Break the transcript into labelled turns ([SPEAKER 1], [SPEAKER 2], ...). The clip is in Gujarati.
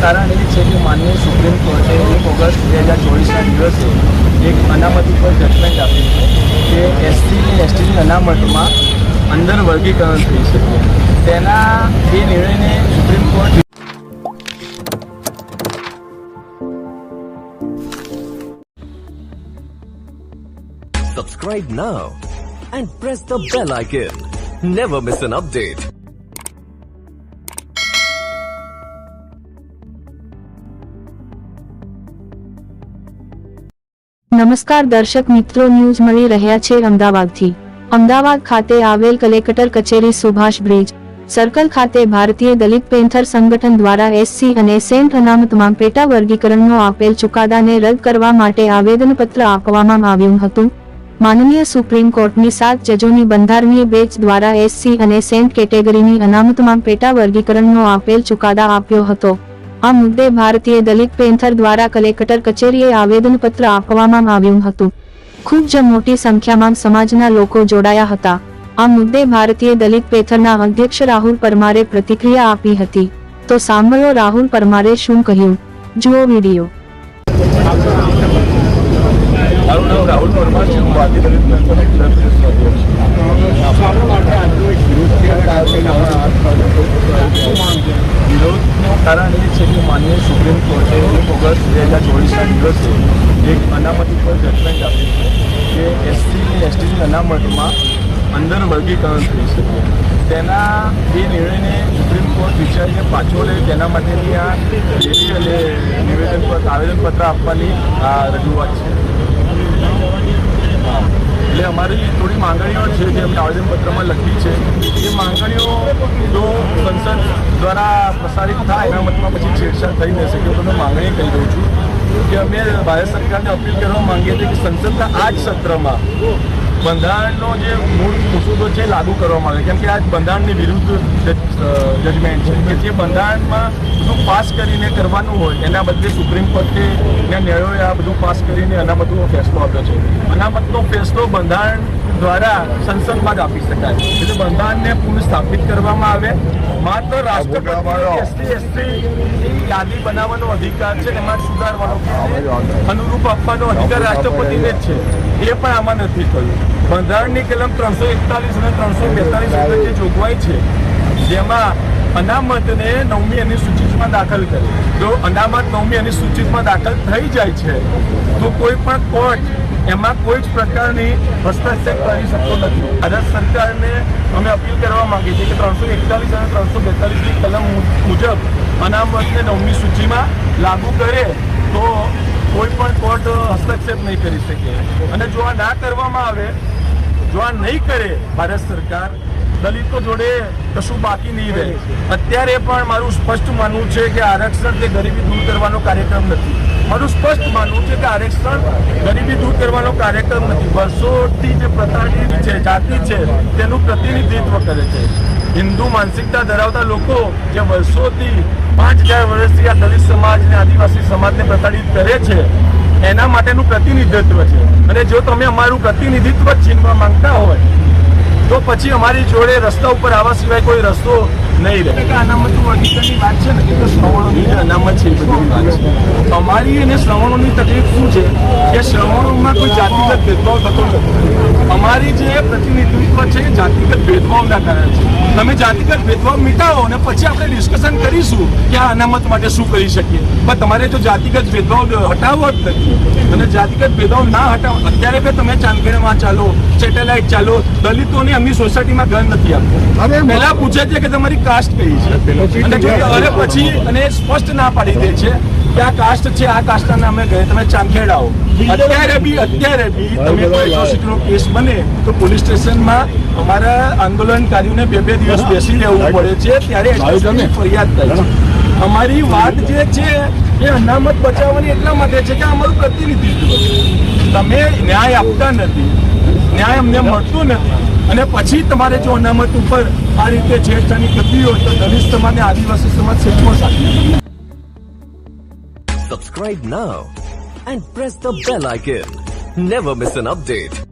[SPEAKER 1] કારણ એ છે કે માનનીય સુપ્રીમ કોર્ટે એક ઓગસ્ટ બે હજાર ચોવીસના દિવસે એક અનામત ઉપર જજમેન્ટ આપ્યું છે કે એસટી અને એસટીની અનામતમાં અંદર વર્ગીકરણ થઈ શકે તેના એ નિર્ણયને Supreme Court
[SPEAKER 2] Subscribe now and press the bell icon. Never miss an update.
[SPEAKER 3] નમસ્કાર દર્શક મિત્રો, ન્યૂઝ મળી રહ્યા છે અમદાવાદથી. અમદાવાદ ખાતે આવેલ કલેક્ટર કચેરી સુભાષ બ્રિજ. સર્કલ ખાતે ભારતીય દલિત પેન્થર સંગઠન દ્વારા એસસી અને સેન્ટ અનામતમાં પેટા વર્ગીકરણનો આપેલ ચુકાદાને રદ કરવા માટે આવેદનપત્ર આપવામાં આવ્યું હતું. માનનીય સુપ્રીમ કોર્ટની સાત જજોની બંધારણીય બેચ દ્વારા એસસી અને સેન્ટ કેટેગરીની અનામતમાં પેટા વર્ગીકરણનો આપેલ ચુકાદા આપ્યો હતો. આ મુદ્દે ભારતીય દલિત પેન્થર દ્વારા કલેક્ટર કચેરીએ આવેદનપત્ર આપવામાં આવ્યું હતું. ખૂબ જ મોટી સંખ્યામાં સમાજના લોકો જોડાયા હતા. આ મુદ્દે ભારતીય દલિત પેથરના અધ્યક્ષ રાહુલ પરમારે પ્રતિક્રિયા આપી હતી. તો સાંભળો રાહુલ પરમારે શું કહ્યું. જુઓ વીડિયો.
[SPEAKER 1] મારું નામ રાહુલ પરમાર છે. હું ભારતીય દલિત પેન્શન એસોસિએશનનો અધ્યક્ષ કારણ એ છે કે માનનીય સુપ્રીમ કોર્ટે એક ઓગસ્ટ બે હજાર ચોવીસના દિવસે એક અનામત ઉપર જજમેન્ટ આપ્યું છે કે એસસી અને એસટીની અનામતમાં અંદર વર્ગીકરણ થઈ શકે. તેના એ નિર્ણયને સુપ્રીમ કોર્ટ વિચારીને પાછો લે, તેના માટેની આ લેખી અને નિવેદન પર આવેદનપત્ર આપવાની રજૂઆત છે. અમારી થોડી માંગણીઓ છે જે અમે આવેદનપત્રમાં લખી છે. એ માંગણીઓ જો સંસદ દ્વારા પ્રસારિત થાય, એના મતમાં પછી છેડછાડ થઈ નહીં શકે તો હું માંગણી કહી દઉં છું. કે અમે ભારત સરકારને અપીલ કરવા માંગીએ છીએ કે સંસદના આ જ સત્રમાં બંધારણનો જે મૂળ મુસુદો છે લાગુ કરવામાં આવે કેમ કે આ બંધારણની વિરુદ્ધ જજમેન્ટ છે. કે જે બંધારણમાં બધું પાસ કરીને કરવાનું હોય એના બદલે સુપ્રીમ કોર્ટે ત્યાં ન્યાયોએ આ બધું પાસ કરીને અનામતનો ફેસલો આપ્યો છે. અનામતનો ફેસલો બંધારણ દ્વારા સંસદમાં જ આપી શકાય. એટલે બંધારણને પુનઃ સ્થાપિત કરવામાં આવે. માત્ર રાષ્ટ્રપતિ એસટી એસટી યાદી બનાવવાનો અધિકાર છે, એમાં સુધારવાનો અનુરૂપ આપવાનો અધિકાર રાષ્ટ્રપતિને જ છે. એ પણ આમાં નથી થયું. બંધારણની કલમ ત્રણસો એકતાલીસ અને ત્રણસો બેતાલીસ જે જોગવાઈ છે, જેમાં અનામતને નવમી અને સૂચિતમાં દાખલ કરે. જો અનામત નવમી અને સૂચિતમાં દાખલ થઈ જાય છે, તો કોઈ પણ કોર્ટ એમાં કોઈ જ પ્રકારની હસ્તક્ષેપ કરી શકતો નથી. ભારત સરકારને અમે અપીલ કરવા માંગીએ છીએ કે ત્રણસો એકતાલીસ અને ત્રણસો બેતાલીસની કલમ મુજબ અનામતને નવમી સૂચિમાં લાગુ કરે તો કોઈ પણ કોર્ટ હસ્તક્ષેપ નહીં કરી શકે. અને જો આ ના કરવામાં આવે, જો આ નહીં કરે ભારત સરકાર, દલિતો જોડે કશું બાકી નહીં રહે. અત્યારે પણ મારું સ્પષ્ટ માનવું છે કે આરક્ષણ તે ગરીબી દૂર કરવાનો કાર્યક્રમ નથી. મારું સ્પષ્ટ માનવું છે કે આરક્ષણ ગરીબી દૂર કરવાનો કાર્યક્રમ નથી. વર્ષોથી જે પ્રથાની છે જાતિ છે, તેનું પ્રતિનિધિત્વ કરે છે. હિન્દુ માનસિકતા ધરાવતા લોકો જે વર્ષોથી પાંચ હજાર વર્ષથી આ દલિત સમાજ અને આદિવાસી સમાજને પ્રતાડિત કરે છે, એના માટેનું પ્રતિનિધિત્વ છે. અને જો તમે અમારું પ્રતિનિધિત્વ છીનવા માંગતા હોય, તો પછી અમારી જોડે રસ્તા ઉપર આવવા સિવાય કોઈ રસ્તો નહીં રહે. અનામતનું વર્ગીકરણની વાત છે ને એ તો શ્રવણોની જે અનામત છે એ બધી વાત છે. અમારી અને શ્રવણોની તકલીફ શું છે? કે શ્રવણોમાં કોઈ જાતિગત ભેદભાવ થતો નથી. અમારી જે પ્રતિનિધિત્વ છે એ જાતિગત ભેદભાવના કારણે છે. તમે જાતિગત ભેદભાવ મિટાવો અને પછી આપણે ડિસ્કશન કરીશું કે આ અનામત માટે શું કરી શકીએ. પણ તમારે જો જાતિગત ભેદભાવ હટાવવો જ નથી. અને જાતિગત ભેદભાવ ના હટાવો અત્યારે પણ તમે ચાંદખેડામાં ચાલો સેટેલાઇટ ચાલો દલિતોને એમની સોસાયટીમાં ઘર નથી આપતો. પહેલા પૂછે છે કે તમારી કાસ્ટ કહી છે. અને પછી અને સ્પષ્ટ ના પાડી દે છે કે આ કાસ્ટ છે આ કાસ્ટના નામે ગયે તમે ચાંદખેડાઓ અત્યારે બી અત્યારે બી તમે કોઈ એટ્રોસિટીનો કેસ બને તો પોલીસ સ્ટેશનમાં અમારા આંદોલનકારીઓને બે બે દિવસ બેસી રહેવું પડે છે ત્યારે atrocity ફરિયાદ થાય છે. અમારી વાત જે છે એ અનામત બચાવવાની એટલા માટે છે કે અમારું પ્રતિનિધિત્વ તમે ન્યાય આપતા નથી ન્યાય અમને મળતો નથી. અને પછી તમારે જો અનામત ઉપર આ રીતે છેડછાની કરવી હોય તો દલિત સમાજ અને આદિવાસી સમાજ સેટમાં સાથે
[SPEAKER 2] Subscribe now and press the bell icon. Never miss an update.